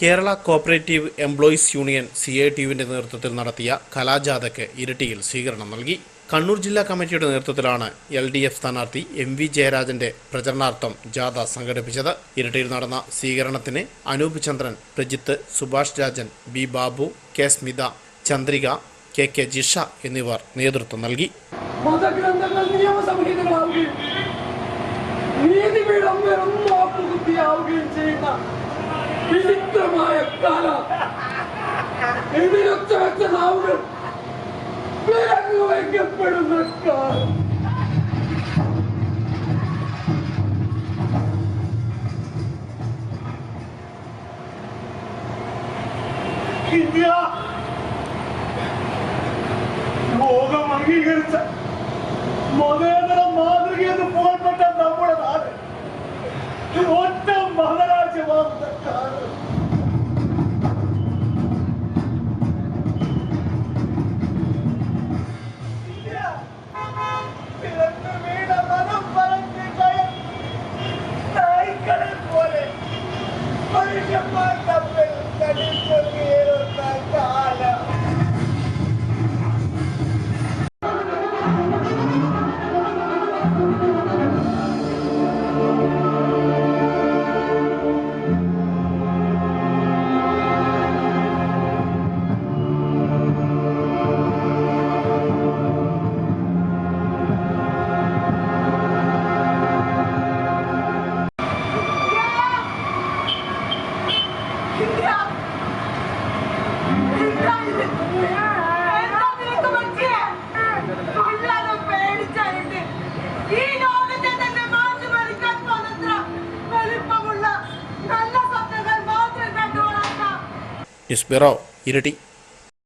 Kerala cooperative employees union C I ടിയുവിന്റെ നേതൃത്വത്തിൽ നടത്തിയ കലാജാഥയ്ക്ക് ഇരട്ടിയിൽ സ്വീകരണം നൽകി. കണ്ണൂർ ജില്ലാ കമ്മിറ്റിയുടെ നേതൃത്വത്തിലാണ് എൽ ഡി എഫ് സ്ഥാനാർത്ഥി എം വി ജയരാജന്റെ പ്രചരണാർത്ഥം ജാഥ സംഘടിപ്പിച്ചത്. ഇരട്ടിയിൽ നടന്ന സ്വീകരണത്തിന് Anoop Chandran Prajith Subhash Rajan B Babu K Smitha Chandrika K K Jisha എന്നിവർ നേതൃത്വം നൽകി. നീതിപീഠം വെറും വിചിത്രമായ കാല. ഇതിനൊക്കെ വെച്ച നാവുകൾ വിലങ്ങു വയ്ക്കപ്പെടുന്ന ലോകം അംഗീകരിച്ച മതേതര Minha mãe também. News bureau